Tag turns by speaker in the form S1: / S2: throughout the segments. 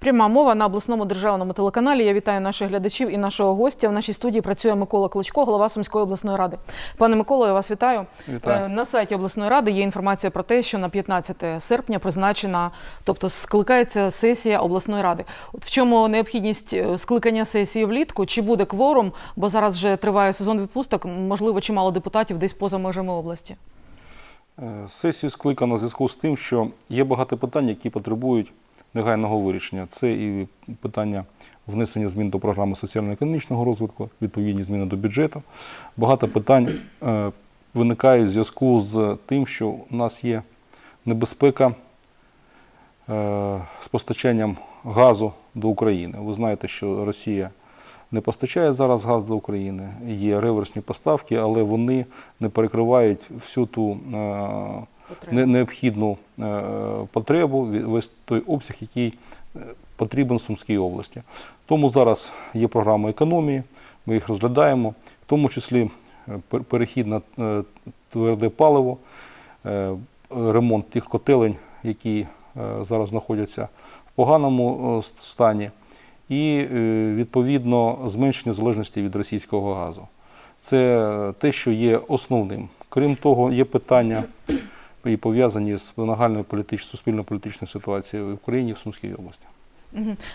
S1: Пряма мова на обласному державному телеканалі. Я вітаю наших глядачів і нашого гостя. В нашій студії працює Микола Кличко, голова Сумської обласної ради. Пане Миколо, я вас вітаю.
S2: Вітаю.
S1: Е, На сайті обласної ради є інформація про те, що на 15 серпня призначена, тобто скликається сесія обласної ради. От в чому необхідність е, скликання сесії влітку? Чи буде кворум? Бо зараз вже триває сезон відпусток. Можливо, чимало депутатів десь поза межами області.
S2: Е, Сесію скликано в зв'язку з тим, що є багато питань, які потребують негайного вирішення. Це і питання внесення змін до програми соціально-економічного розвитку, відповідні зміни до бюджету. Багато питань е, виникають в зв'язку з тим, що у нас є небезпека е, з постачанням газу до України. Ви знаєте, що Росія не постачає зараз газ до України, є реверсні поставки, але вони не перекривають всю ту е, необхідну е, потребу, весь той обсяг, який е, потрібен Сумській області. Тому зараз є програма економії, ми їх розглядаємо, в тому числі е, перехід на тверде паливо, ремонт тих котелень, які зараз знаходяться в поганому стані, і відповідно зменшення залежності від російського газу. Це те, що є основним. Крім того, є питання і пов'язані з нагальною політич... суспільно-політичною ситуацією в Україні в Сумській області.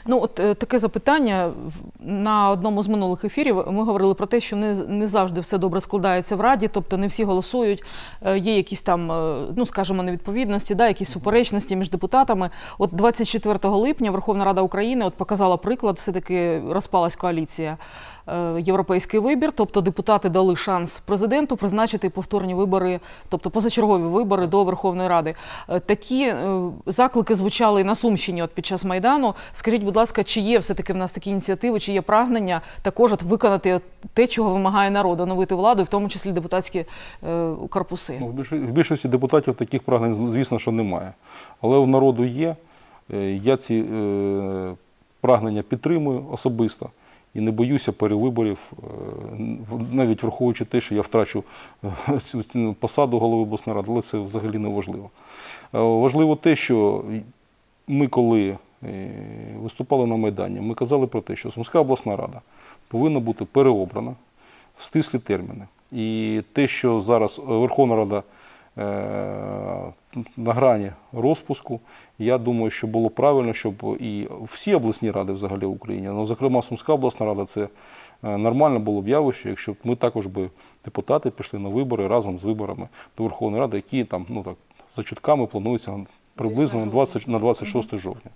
S1: Ну, от е, таке запитання на одному з минулих ефірів. Ми говорили про те, що не, не завжди все добре складається в раді, тобто не всі голосують. е, Є якісь там, е, ну скажімо, невідповідності, да, якісь суперечності між депутатами. От 24 липня Верховна Рада України от показала приклад, все таки розпалась коаліція. Е, Європейський вибір, тобто депутати дали шанс президенту призначити повторні вибори, тобто позачергові вибори до Верховної Ради. Е, Такі е, заклики звучали на Сумщині от під час майдану. Скажіть, будь ласка, чи є все таки в нас такі ініціативи, чи є прагнення також от виконати те, чого вимагає народ, оновити владу, в тому числі депутатські корпуси?
S2: Ну, в, більшості, депутатів таких прагнень, звісно, що немає. Але в народу є. Я ці прагнення підтримую особисто і не боюся перевиборів, е, навіть враховуючи те, що я втрачу е, цю посаду голови обласної ради, але це взагалі не важливо. Е, Важливо те, що ми, коли виступали на Майдані, ми казали про те, що Сумська обласна рада повинна бути переобрана в стислі терміни. І те, що зараз Верховна Рада на грані розпуску, я думаю, що було правильно, щоб і всі обласні ради взагалі в Україні, ну, зокрема Сумська обласна рада, це е, нормально було б явище, якщо б ми також би депутати пішли на вибори разом з виборами до Верховної Ради, які там, ну так, за чутками плануються приблизно на 20, на 26 жовтня.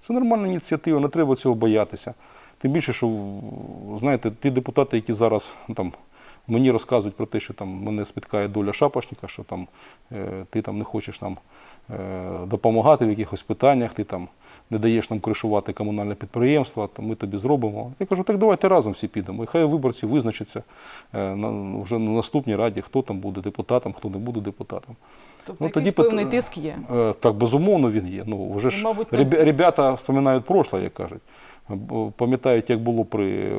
S2: Це нормальна ініціатива, не треба цього боятися. Тим більше, що знаєте, ті депутати, які зараз ну, там мені розказують про те, що там мене спіткає доля шапошника, що там е, ти там не хочеш нам е, допомагати в якихось питаннях, ти там не даєш нам кришувати комунальне підприємство, то ми тобі зробимо. Я кажу, так давайте разом всі підемо. І хай виборці визначаться е, вже на наступній раді, хто там буде депутатом, хто не буде депутатом.
S1: Тобто
S2: Ну, тоді
S1: певний
S2: пит-
S1: тиск є.
S2: Так, безумовно, він є. Ну, вже ж
S1: Мабуть,
S2: ребята вспоминають прошлое, як кажуть. Пам'ятають, як було при,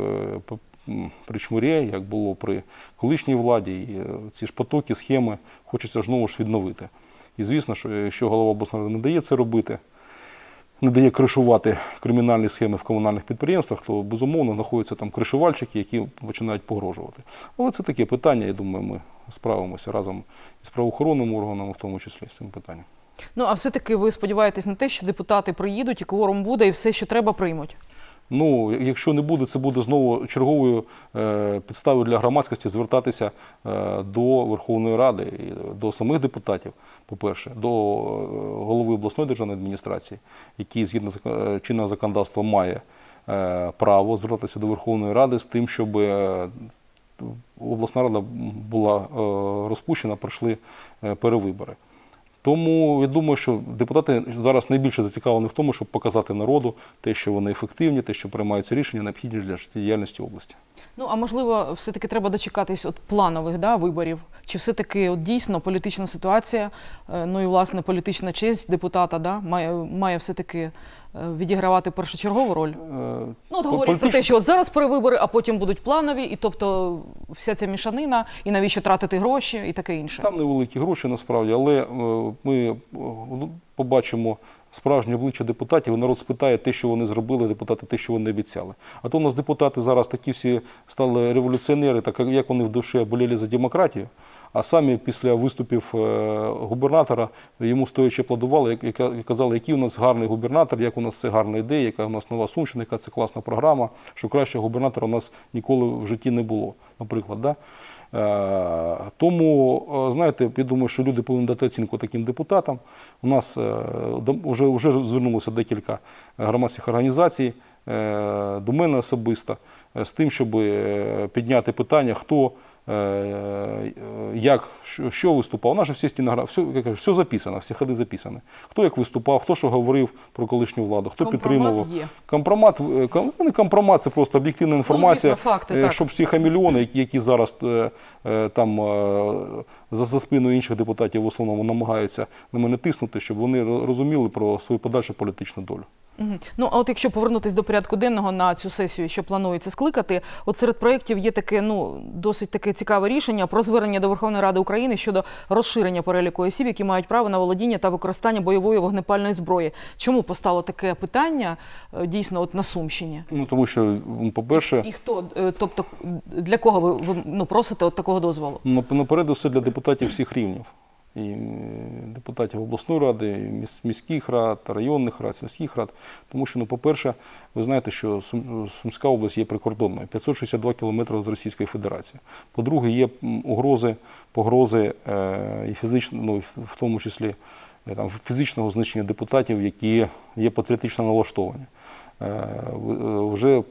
S2: при Чмурі, як було при колишній владі. І е, ці ж потоки, схеми хочеться знову ж відновити. І звісно, що якщо голова обласної не дає це робити, не дає кришувати кримінальні схеми в комунальних підприємствах, то безумовно знаходяться там кришувальщики, які починають погрожувати. Але це таке питання, я думаю, ми справимося разом із правоохоронним органом, в тому числі з цим питанням.
S1: Ну а все-таки ви сподіваєтесь на те, що депутати приїдуть і кворум буде, і все, що треба, приймуть.
S2: Ну, якщо не буде, це буде знову черговою е, підставою для громадськості звертатися е, до Верховної Ради, до самих депутатів, по-перше, до е, голови обласної державної адміністрації, який згідно чинного законодавства має право звертатися до Верховної Ради з тим, щоб обласна рада була розпущена, пройшли перевибори. Тому я думаю, що депутати зараз найбільше зацікавлені в тому, щоб показати народу те, що вони ефективні, те, що приймаються рішення, необхідні для життєдіяльності області.
S1: Ну а можливо, все-таки треба дочекатись от планових да, виборів. Чи все-таки от дійсно політична ситуація, е, ну і власне політична честь депутата да, має, має все-таки е, відігравати першочергову роль?
S2: Е,
S1: Ну, от говорять про те, що от зараз перевибори, а потім будуть планові, і тобто вся ця мішанина, і навіщо тратити гроші, і таке інше.
S2: Там невеликі гроші насправді, але ми е, побачимо справжнє обличчя депутатів, і народ спитає те, що вони зробили, депутати, те, що вони обіцяли. А то у нас депутати зараз такі всі стали революціонери, так як вони в душі боліли за демократію. А самі після виступів е, губернатора йому стоячи аплодували і казали, який у нас гарний губернатор, як у нас це гарна ідея, яка у нас нова Сумщина, яка це класна програма, що кращого губернатора у нас ніколи в житті не було, наприклад. Да? Е, Тому, е, знаєте, я думаю, що люди повинні дати оцінку таким депутатам. У нас вже, вже звернулося декілька громадських організацій до мене особисто з тим, щоб підняти питання, хто як, що, виступав. Нас всі стінограф, все, я кажу, все записано, всі ходи записані. Хто як виступав, хто що говорив про колишню владу, хто
S1: Компромат
S2: підтримував.
S1: є.
S2: Компромат, е, ком- ну, не компромат, це просто об'єктивна інформація,
S1: звісно, факти,
S2: е, щоб всі хамільйони, які, зараз е, е, там е, за, за спиною інших депутатів в основному намагаються на мене тиснути, щоб вони розуміли про свою подальшу політичну долю.
S1: Ну, а от якщо повернутися до порядку денного на цю сесію, що планується скликати, от серед проєктів є таке ну досить таке цікаве рішення про звернення до Верховної Ради України щодо розширення переліку осіб, які мають право на володіння та використання бойової вогнепальної зброї. Чому постало таке питання е, дійсно от на Сумщині?
S2: Ну тому що, по-перше,
S1: І хто, е, тобто для кого ви, ви ну, просите от такого дозволу?
S2: нап- наперед все для депутатів всіх рівнів. І депутатів обласної ради, і міських рад, районних рад, сільських рад. Тому що, ну, по-перше, ви знаєте, що Сумська область є прикордонною, 562 кілометри з Російської Федерації. По-друге, є угрози, погрози е, і фізично, ну, в- тому числі е, там, фізичного знищення депутатів, які є патріотично налаштовані. Е, Вже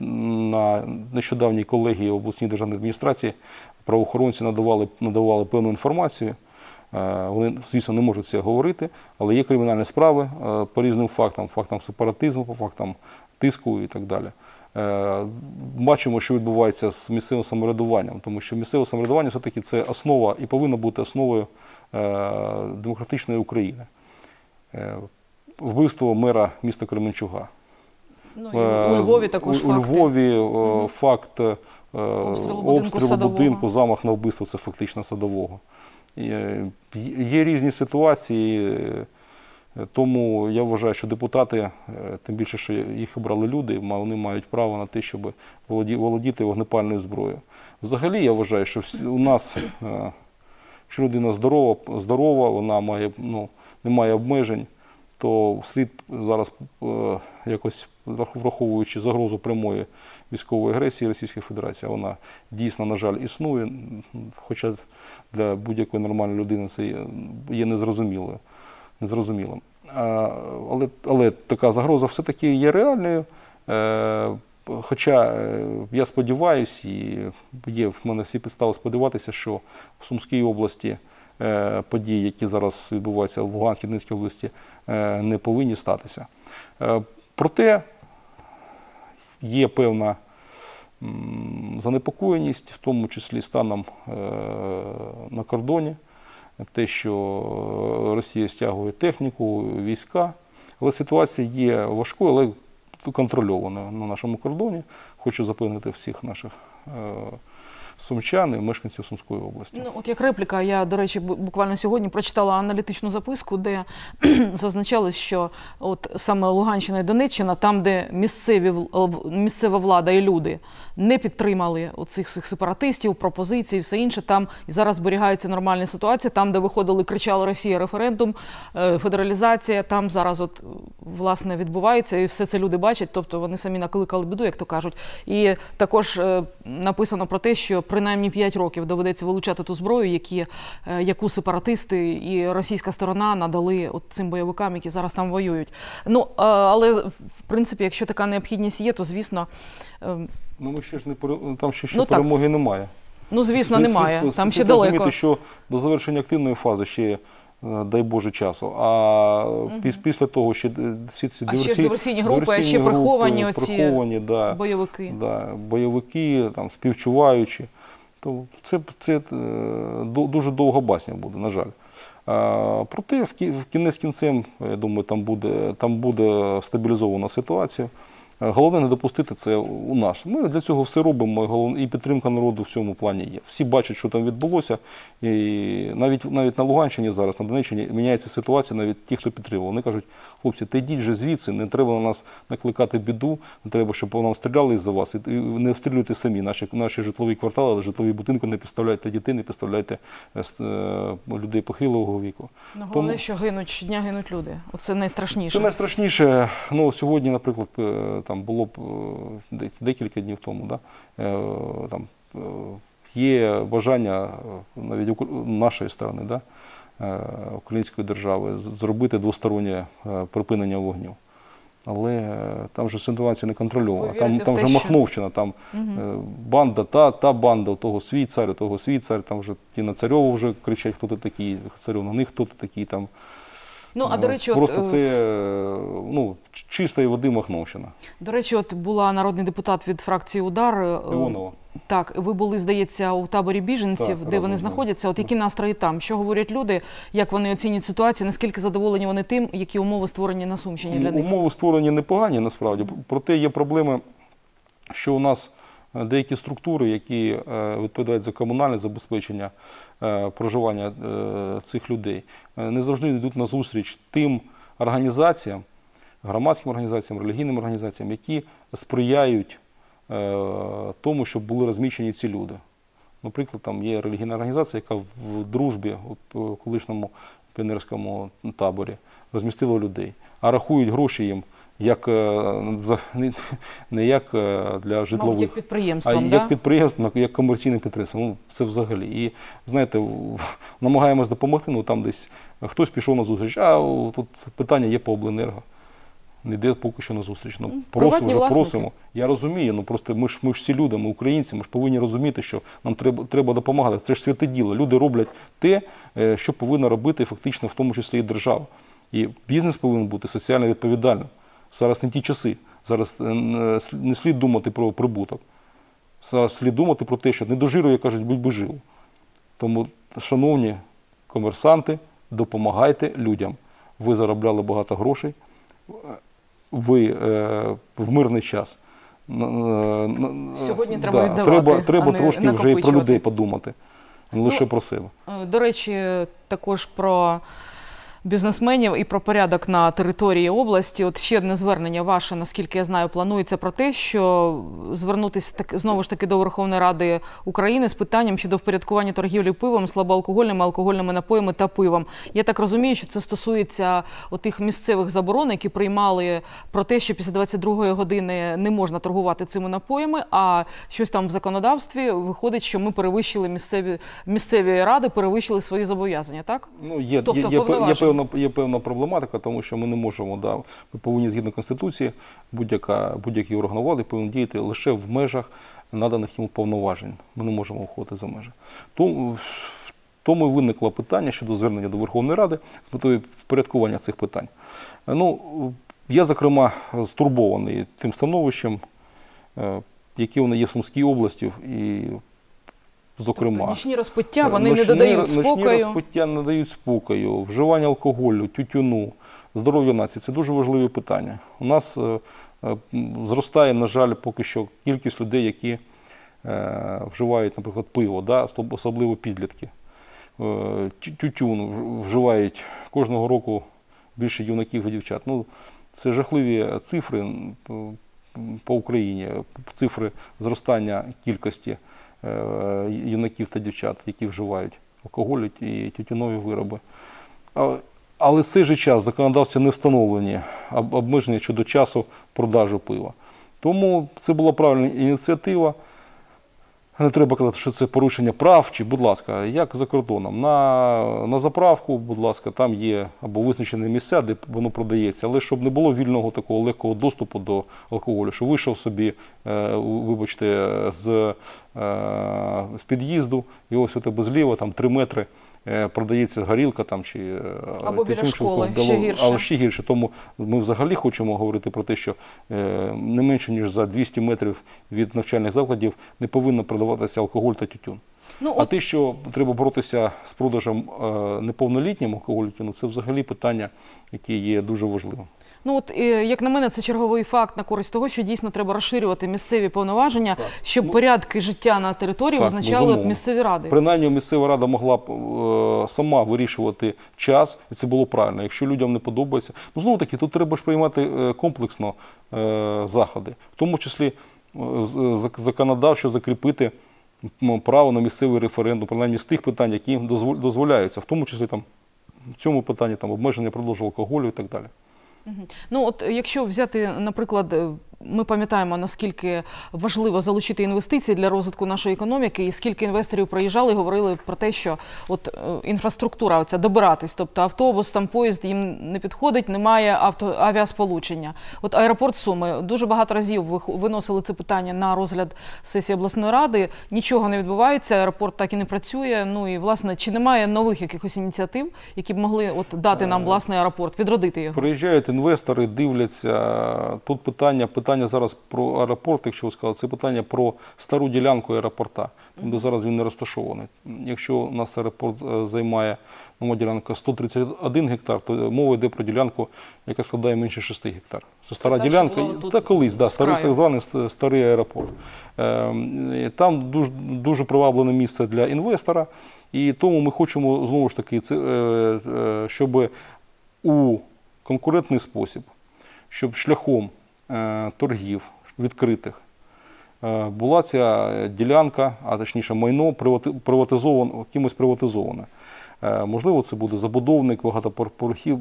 S2: на нещодавній колегії обласній державної адміністрації правоохоронці надавали, надавали певну інформацію. Е, Вони, звісно, не можуть це говорити, але є кримінальні справи е, по різним фактам, фактам сепаратизму, по фактам тиску і так далі. Е, Бачимо, що відбувається з місцевим самоврядуванням, тому що місцеве самоврядування все-таки це основа і повинна бути основою демократичної України. Вбивство мера міста Кременчуга.
S1: Ну, і у Львові також
S2: у, у. Львові е, факт е,
S1: Обстрілу будинку
S2: будинку, замах на вбивство це фактично садового. Е, Є різні ситуації, е, тому я вважаю, що депутати, е, тим більше, що їх обрали люди, вони мають право на те, щоб володіти вогнепальною зброєю. Взагалі, я вважаю, що у нас, е, якщо людина здорова, здорова вона має, ну, не має обмежень, то слід зараз е, якось враховуючи загрозу прямої військової агресії Російської Федерації, вона дійсно, на жаль, існує, хоча для будь-якої нормальної людини це є, незрозумілим. А, Але, але така загроза все-таки є реальною. Е, Хоча е, я сподіваюся, і є в мене всі підстави сподіватися, що в Сумській області е, події, які зараз відбуваються в Луганській Донецькій області, е, не повинні статися. Е, Проте є певна занепокоєність, в тому числі станом на кордоні, те, що Росія стягує техніку, війська. Але ситуація є важкою, але контрольованою на нашому кордоні. Хочу запевнити всіх наших сумчан і мешканців Сумської області.
S1: Ну, от як репліка, я, до речі, буквально сьогодні прочитала аналітичну записку, де зазначалось, що от саме Луганщина і Донеччина, там, де місцеві, місцева влада і люди не підтримали оцих всіх сепаратистів, пропозицій все інше, там і зараз зберігається нормальна ситуація, там, де виходили, кричали Росія референдум, е, федералізація, там зараз от власне відбувається, і все це люди бачать, тобто вони самі накликали біду, як то кажуть. І також е, написано про те, що принаймні 5 років доведеться вилучати ту зброю, які, е, яку сепаратисти і російська сторона надали от цим бойовикам, які зараз там воюють. Ну, е, але в принципі, якщо така необхідність є, то звісно, е,
S2: Ну, ми ще ж не там ще, ще
S1: Ну, так.
S2: перемоги немає.
S1: ну звісно,
S2: Слід-
S1: немає.
S2: слід-
S1: Там
S2: слід
S1: ще далеко.
S2: розуміти, що до завершення активної фази ще є, дай Боже, часу. А піс- після того е, всі ці
S1: А ще ж диверсійні групи, а ще
S2: диверсійні
S1: приховані
S2: групи,
S1: оці
S2: приховані, да,
S1: Бойовики.
S2: да, бойовики, там, співчуваючі. То це, це е, дуже довга басня буде, на жаль. Проте в кінець кінцем, я думаю, там буде, там буде стабілізована ситуація. Головне не допустити це у нас. Ми для цього все робимо, і підтримка народу в цьому плані є. Всі бачать, що там відбулося. І навіть, навіть на Луганщині зараз, на Донеччині міняється ситуація, навіть ті, хто підтримував. Вони кажуть, хлопці, та йдіть же звідси, не треба на нас накликати біду, не треба, щоб нам стріляли із-за вас. І не обстрілюйте самі наші, наші житлові квартали, але житлові будинки, не підставляйте дітей, не підставляйте е, е, людей похилого віку.
S1: Ну, головне, що гинуть щодня гинуть люди. Оце найстрашніше.
S2: Це найстрашніше. Ну, сьогодні, наприклад, е, там було б е, декілька днів тому, да? е, там, е, є бажання навіть нашої сторони, да? української держави, зробити двостороннє припинення вогню. Але там же ситуація не контрольована. Там, там вже
S1: що-
S2: Махновщина, там е, банда, та, та банда, того свій цар, того свій цар, там вже ті на царьову вже кричать, хто ти такий, царю на них, хто ти такий. Там.
S1: Ну, а до речі,
S2: просто
S1: от, е,
S2: це е, ну, чистої води Махновщина.
S1: до речі, от була народний депутат від фракції Удар. е,
S2: Іонова.
S1: Так, ви були, здається, у таборі біженців,
S2: Так,
S1: де вони знаходяться. От які настрої там? Що говорять люди? Як вони оцінюють ситуацію? Наскільки задоволені вони тим, які умови створені на Сумщині для них?
S2: Умови створені непогані насправді. Проте є проблеми, що у нас деякі структури, які е, відповідають за комунальне забезпечення е, проживання е, цих людей, не завжди йдуть на зустріч тим організаціям, громадським організаціям, релігійним організаціям, які сприяють тому, щоб були розміщені ці люди. Наприклад, там є релігійна організація, яка в дружбі у колишньому піонерському таборі розмістила людей, а рахують гроші їм як е, не- як е, для житлових,
S1: як
S2: а
S1: підприємством, да?
S2: як підприємство, як комерційне підприємство. Ну, це взагалі. І знаєте, намагаємось допомогти. Ну там десь хтось пішов на зустріч, а тут питання є по обленерго. Не йде поки що на зустріч. Ну, просимо вже,
S1: власники.
S2: просимо. Я розумію, ну просто ми ж ми ж всі люди, ми українці, ми ж повинні розуміти, що нам треба, треба допомагати. Це ж святе діло. Люди роблять те, е, що повинна робити фактично, в тому числі і держава. І бізнес повинен бути соціально відповідальним. Зараз не ті часи. Зараз е, слід- не слід думати про прибуток. Зараз слід думати про те, що не дожирує, кажуть, будь би жив. Тому, шановні комерсанти, допомагайте людям. Ви заробляли багато грошей, ви е, в мирний час.
S1: Сьогодні треба віддавати,
S2: треба,
S1: а
S2: треба
S1: не
S2: трошки вже і про людей подумати, не
S1: Ну,
S2: лише про себе.
S1: Е, До речі, також про бізнесменів і про порядок на території області. От ще одне звернення ваше, наскільки я знаю, планується про те, що звернутися так знову ж таки до Верховної Ради України з питанням щодо впорядкування торгівлі пивом, слабоалкогольними, алкогольними напоями та пивом. Я так розумію, що це стосується отих місцевих заборон, які приймали про те, що після 22-ї години не можна торгувати цими напоями, а щось там в законодавстві виходить, що ми перевищили місцеві місцеві ради, перевищили свої зобов'язання. Так
S2: Ну, є,
S1: Тобто
S2: є, є, є. Певна, є певна проблематика, тому що ми не можемо, да, ми повинні згідно Конституції, будь-яка, будь-який влади повинен діяти лише в межах наданих йому повноважень. Ми не можемо виходити за межі. Тому, тому виникло питання щодо звернення до Верховної Ради з метою впорядкування цих питань. Ну, я, зокрема, стурбований тим становищем, е, яке воно є в Сумській області, і, зокрема,
S1: тобто, нічні розпиття вони не додають
S2: Ночні
S1: спокою.
S2: розпиття не дають спокою, вживання алкоголю, тютюну, здоров'я нації це дуже важливі питання. У нас е, е, зростає, на жаль, поки що кількість людей, які е, вживають, наприклад, пиво, да, особливо підлітки. Е, Тютюн вживають кожного року більше юнаків і дівчат. Ну, це жахливі цифри по Україні, цифри зростання кількості е, юнаків та дівчат, які вживають алкоголь і тютюнові вироби. Але в цей же час законодавці не встановлені обмеження щодо часу продажу пива. Тому це була правильна ініціатива. Не треба казати, що це порушення прав, чи, будь ласка, як за кордоном. На, на заправку, будь ласка, там є або визначені місця, де воно продається, але щоб не було вільного такого легкого доступу до алкоголю, що вийшов собі, е, вибачте, з, е, з під'їзду, і ось у тебе зліва, там 3 метри. Е, Продається горілка там чи е,
S1: Або біля школи, ще гірше.
S2: Але ще гірше. Тому ми взагалі хочемо говорити про те, що е, не менше ніж за 200 метрів від навчальних закладів не повинно продаватися алкоголь та тютюн.
S1: Ну
S2: А
S1: от
S2: те, що треба боротися з продажем неповнолітнім алкоголю, тютюну, це взагалі питання, яке є дуже важливим.
S1: Ну от е, як на мене, це черговий факт на користь того, що дійсно треба розширювати місцеві повноваження,
S2: Так.
S1: щоб
S2: Ну,
S1: порядки життя на території
S2: так,
S1: визначали от місцеві ради.
S2: Принаймні місцева рада могла б е, сама вирішувати час, і це було правильно. Якщо людям не подобається, ну знову таки, тут треба ж приймати е, комплексно е, заходи, в тому числі е, зак- законодавчо закріпити право на місцевий референдум, принаймні з тих питань, які їм дозвол- дозволяються, в тому числі там в цьому питанні там обмеження продажу алкоголю і так далі.
S1: Ну от якщо взяти, наприклад, е, ми пам'ятаємо, наскільки важливо залучити інвестиції для розвитку нашої економіки, і скільки інвесторів приїжджали і говорили про те, що от е, інфраструктура, оця добиратись, тобто автобус, там поїзд їм не підходить, немає авто авіасполучення. От аеропорт Суми дуже багато разів виносили це питання на розгляд сесії обласної ради. Нічого не відбувається, аеропорт так і не працює. Ну і власне, чи немає нових якихось ініціатив, які б могли от дати нам власний аеропорт, відродити його?
S2: Приїжджають інвестори, дивляться. Тут питання, питання зараз про аеропорт, якщо ви сказали, це питання про стару ділянку аеропорта, там, де зараз він не розташований. Якщо у нас аеропорт е, займає нова ділянка 131 гектар, то мова йде про ділянку, яка складає менше 6 гектар. Це стара
S1: та,
S2: ділянка, та колись, да, старий, так званий старий аеропорт. Е, Там дуже, дуже приваблене місце для інвестора, і тому ми хочемо знову ж таки, е, е, щоб у конкурентний спосіб, щоб шляхом торгів відкритих е, була ця ділянка, а точніше майно приватизовано, кимось приватизоване. Е, Можливо, це буде забудовник,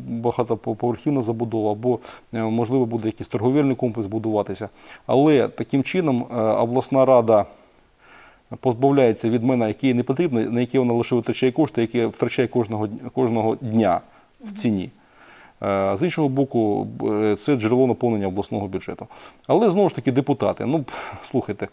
S2: багатоповерхівна забудова, або е, можливо буде якийсь торговельний комплекс будуватися. Але таким чином е, обласна рада позбавляється від мене, які не потрібно, на які вона лише витрачає кошти, які втрачає кожного, кожного дня в ціні. Е, З іншого боку, е, це джерело наповнення обласного бюджету. Але знову ж таки, депутати. Ну, слухайте,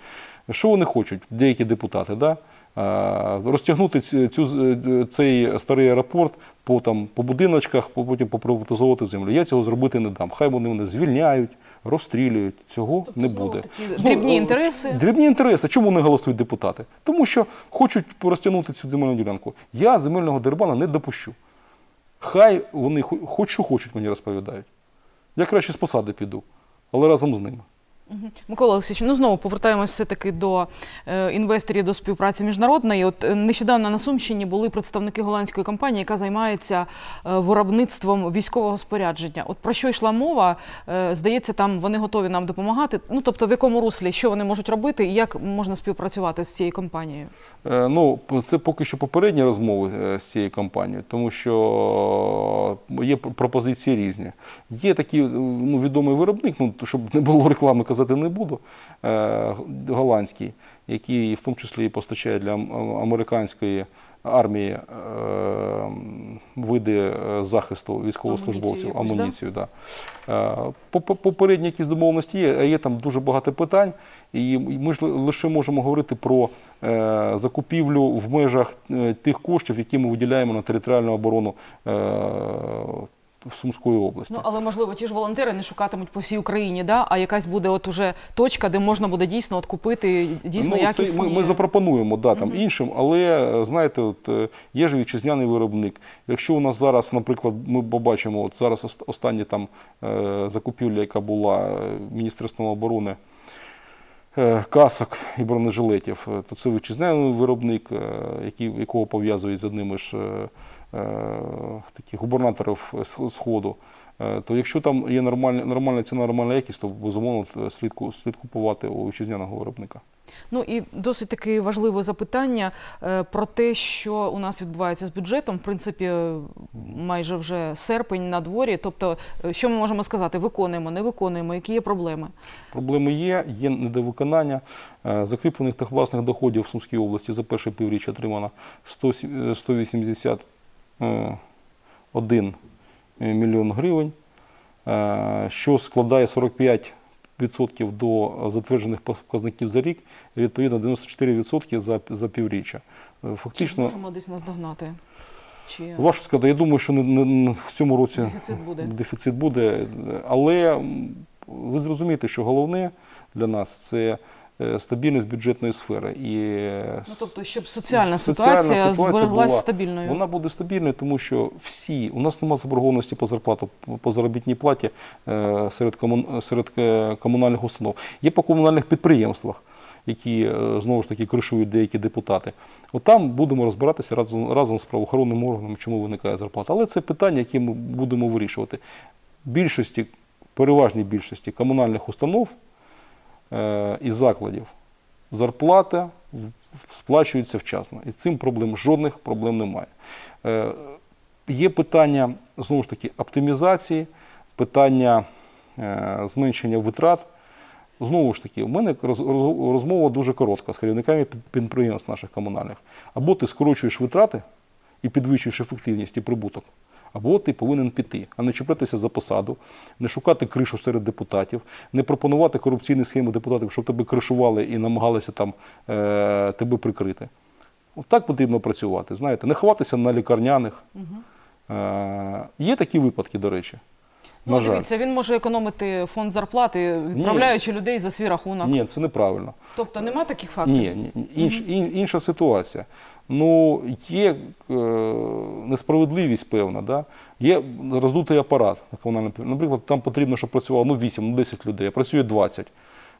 S2: що вони хочуть, деякі депутати, да? Е, розтягнути цю, цей старий аеропорт по, там, по будиночках, потім поприватизовувати землю. Я цього зробити не дам. Хай вони мене звільняють, розстрілюють. Цього
S1: Тобто,
S2: не буде.
S1: такі
S2: Знову,
S1: дрібні інтереси.
S2: Дрібні інтереси. Чому не голосують депутати? Тому що хочуть розтягнути цю земельну ділянку. Я земельного дербана не допущу. Хай вони хо- хоч що хочуть мені розповідають. Я краще з посади піду, але разом з ними.
S1: Микола Олексійович, ну знову повертаємось все-таки до е, інвесторів, до співпраці міжнародної. От е, нещодавно на Сумщині були представники голландської компанії, яка займається е, виробництвом військового спорядження. От про що йшла мова? Здається, там вони готові нам допомагати. Ну тобто, в якому руслі, що вони можуть робити, і як можна співпрацювати з цією компанією?
S2: Ну, це поки що попередні розмови з цією компанією, тому що є пропозиції різні. Є такий ну, відомий виробник, ну, щоб не було реклами, казати не буду, е, голландський, який в тому числі постачає для американської армії е, види е, захисту військовослужбовців,
S1: Амуніцію
S2: амуніцію. Да? По- по- Попередні якісь домовленості є, а є там дуже багато питань, і ми ж лише можемо говорити про закупівлю в межах тих коштів, які ми виділяємо на територіальну оборону Сумської області.
S1: Ну але можливо, ті ж волонтери не шукатимуть по всій Україні, да? а якась буде от уже точка, де можна буде дійсно от купити дійсно
S2: ну,
S1: якісні.
S2: це ми, ми запропонуємо да, там, іншим, але е, знаєте, от, е, є ж вітчизняний виробник. Якщо у нас зараз, наприклад, ми побачимо, от зараз останні остання там е, закупівля, яка була Міністерством оборони. Е, Касок і бронежилетів, е, то це вітчизняний виробник, е, який, якого пов'язують з одними ж таких губернаторів Сходу. Е, То якщо там є нормальна, нормальна ціна, нормальна якість, то безумовно слід, слід купувати у вітчизняного виробника.
S1: Ну і досить таки важливе запитання е, про те, що у нас відбувається з бюджетом. В принципі, е, майже вже серпень на дворі. Тобто, е, що ми можемо сказати? Виконуємо, не виконуємо, які є проблеми?
S2: Проблеми є, є недовиконання. Е, Закріплених та власних доходів в Сумській області за перше півріччя отримано 100 сі- е, 181 мільйон гривень, е, що складає 45% до затверджених показників за рік і відповідно 94% за, за півріччя. Е,
S1: Чи можемо десь наздогнати? Чи
S2: важко сказати, я думаю, що не, не, не в цьому році
S1: дефіцит буде?
S2: дефіцит буде. Але ви зрозумієте, що головне для нас це е, стабільність бюджетної сфери. І е,
S1: Ну, тобто, щоб соціальна,
S2: соціальна
S1: ситуація,
S2: ситуація була-
S1: стабільною.
S2: Вона буде стабільною, тому що всі, у нас немає заборгованості по зарплату, по заробітній платі е, серед, комун, серед е, комунальних установ. Є по комунальних підприємствах, які е, знову ж таки кришують деякі депутати. От там будемо розбиратися разом, разом з правоохоронним органом, чому виникає зарплата. Але це питання, які ми будемо вирішувати. Більшості, переважній більшості комунальних установ е, і закладів зарплата сплачується вчасно. І цим проблем жодних проблем немає. Е, Є питання знову ж таки оптимізації, питання е, зменшення витрат. Знову ж таки, у мене роз- роз- розмова дуже коротка з керівниками під- підприємств наших комунальних. Або ти скорочуєш витрати і підвищуєш ефективність і прибуток, або ти повинен піти, а не чіплятися за посаду, не шукати кришу серед депутатів, не пропонувати корупційні схеми депутатів, щоб тебе кришували і намагалися там е, тебе прикрити. От так потрібно працювати. Знаєте, не ховатися на лікарняних. Е, є такі випадки, до речі.
S1: Ну,
S2: на жаль.
S1: дивіться, він може економити фонд зарплати, відправляючи людей за свій рахунок.
S2: Ні, це неправильно.
S1: Тобто нема таких фактів?
S2: Ні, ні. Інш, ін- інша ситуація. Ну, є е, несправедливість певна, да? є роздутий апарат на комунальному під- Наприклад, там потрібно, щоб працювало ну, 8, ну, 10 людей, а працює 20.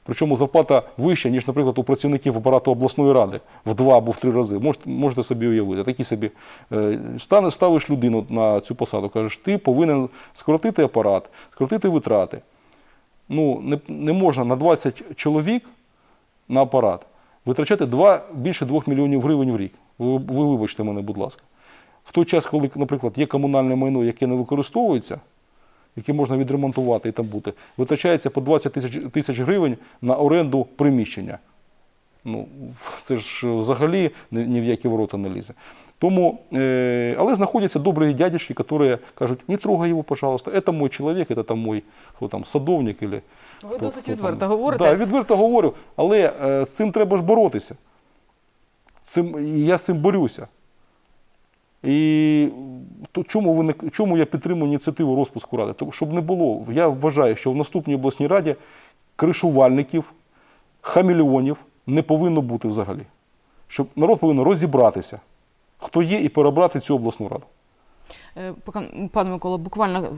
S2: Причому зарплата вища, ніж, наприклад, у працівників апарату обласної ради в два або в три рази. Можете, можете собі уявити. Такі собі е, ставиш людину на цю посаду, кажеш, ти повинен скоротити апарат, скоротити витрати. Ну, не, не можна на 20 чоловік на апарат витрачати 2, більше 2 мільйонів гривень в рік. Ви, ви вибачте мене, будь ласка. В той час, коли, наприклад, є комунальне майно, яке не використовується, яке можна відремонтувати і там бути, витрачається по 20 тисяч, тисяч гривень на оренду приміщення. Ну, це ж взагалі ні, в які ворота не лізе. Тому, е, але знаходяться добрі дядечки, які кажуть, не трогай його, пожалуйста, це мій чоловік, це там мій хто там, садовник. Или,
S1: Ви
S2: хто-
S1: досить
S2: хто там.
S1: відверто говорите.
S2: Да, відверто говорю, але е, з цим треба ж боротися. Цим, я з цим борюся. І то чому, ви чому я підтримую ініціативу розпуску ради? Тому, щоб не було. Я вважаю, що в наступній обласній раді кришувальників, хамільйонів не повинно бути взагалі. Щоб народ повинен розібратися, хто є, і перебрати цю обласну раду.
S1: Е, Пане Микола, буквально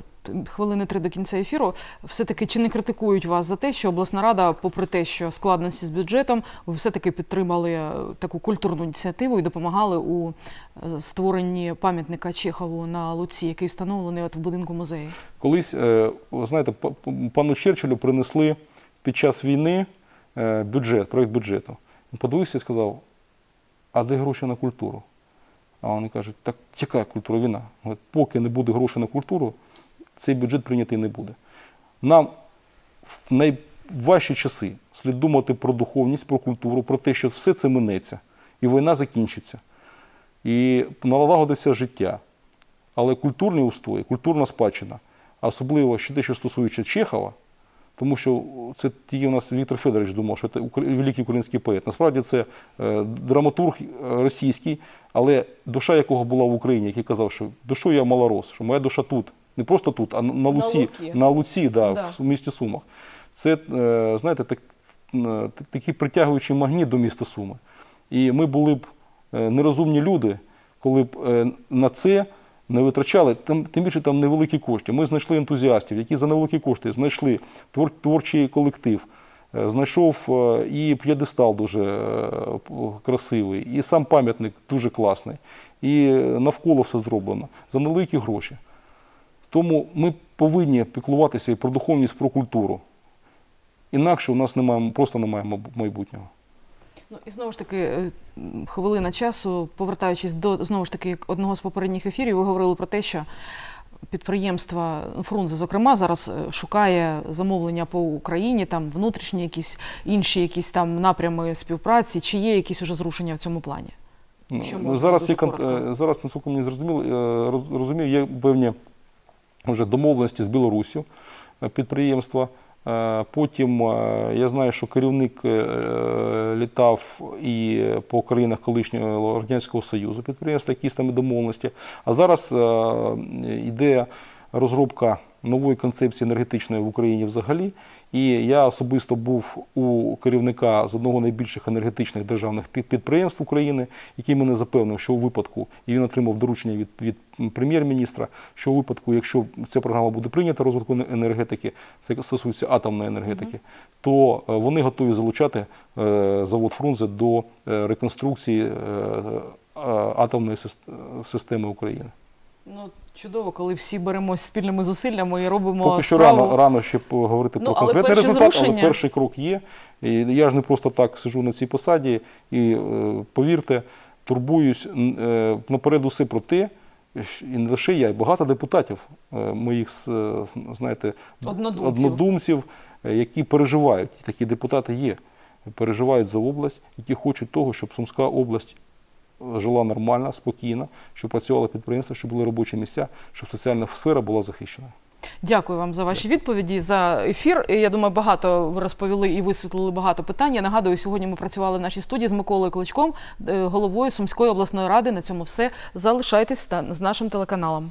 S1: хвилини три до кінця ефіру. Все-таки чи не критикують вас за те, що обласна рада, попри те, що складності з бюджетом, ви все-таки підтримали е, таку культурну ініціативу і допомагали у е, створенні пам'ятника Чехову на Луці, який встановлений от в будинку музею?
S2: Колись, знаєте, па- пану Черчиллю принесли під час війни бюджет, проєкт бюджету. Він подивився і сказав, а де гроші на культуру? А вони кажуть, так яка культура війна? Говорить, поки не буде грошей на культуру, цей бюджет прийнятий не буде. Нам в найважчі часи слід думати про духовність, про культуру, про те, що все це минеться, і війна закінчиться, і налагодиться життя. Але культурні устої, культурна спадщина, особливо ще те, що стосується Чехова, тому що це тільки у нас Віктор Федорович думав, що це великий український поет. Насправді це е, драматург російський, але душа якого була в Україні, який казав, що душу я малорос, що моя душа тут. Не просто тут, а на- на Луці,
S1: Луки.
S2: на Луці, да,
S1: Да.
S2: в місті Сумах. Це, е, знаєте, так, е, такий притягуючий магніт до міста Суми. І ми були б нерозумні люди, коли б на це не витрачали, тим, тим більше там невеликі кошти. Ми знайшли ентузіастів, які за невеликі кошти знайшли твор, творчий колектив, е, знайшов е, і п'єдестал дуже е, красивий, і сам пам'ятник дуже класний, і навколо все зроблено за невеликі гроші. Тому ми повинні піклуватися і про духовність, про культуру. Інакше у нас немає, просто немає майбутнього.
S1: Ну і знову ж таки, е, хвилина часу, повертаючись до знову ж таки одного з попередніх ефірів, ви говорили про те, що підприємство Фрунзе, зокрема, зараз е, шукає замовлення по Україні, там внутрішні якісь інші якісь там напрями співпраці. Чи є якісь уже зрушення в цьому плані?
S2: Ну, ну,
S1: можна,
S2: зараз, є, е, зараз, наскільки мені зрозуміло, розумію, є певні вже домовленості з Білоруссю е, підприємства. Е, Потім е, я знаю, що керівник е, літав і по країнах колишнього Радянського Союзу підприємства, якісь там домовленості. А зараз йде розробка нової концепції енергетичної в Україні взагалі. І я особисто був у керівника з одного з найбільших енергетичних державних підприємств України, який мене запевнив, що у випадку, і він отримав доручення від, від прем'єр-міністра, що у випадку, якщо ця програма буде прийнята розвитку енергетики, це стосується атомної енергетики, то е, вони готові залучати е, завод Фрунзе до е, реконструкції атомної системи України.
S1: Ну, чудово, коли всі беремось спільними зусиллями і робимо
S2: Поки що
S1: справу.
S2: рано, рано ще говорити
S1: Ну,
S2: про конкретний результат,
S1: зрушення.
S2: але перший крок є. І я ж не просто так сиджу на цій посаді і е, повірте, турбуюсь е, наперед усе про те, і не лише я, і багато депутатів е, моїх знаєте,
S1: Однодумців.
S2: однодумців, які переживають, такі депутати є, переживають за область, які хочуть того, щоб Сумська область жила нормально, спокійно, щоб працювали підприємства, щоб були робочі місця, щоб соціальна сфера була захищена.
S1: Дякую вам за ваші відповіді за ефір. Я думаю, багато ви розповіли і висвітлили багато питань. Я нагадую, сьогодні ми працювали в нашій студії з Миколою Кличком, е, головою Сумської обласної ради. На цьому все. Залишайтесь з нашим телеканалом.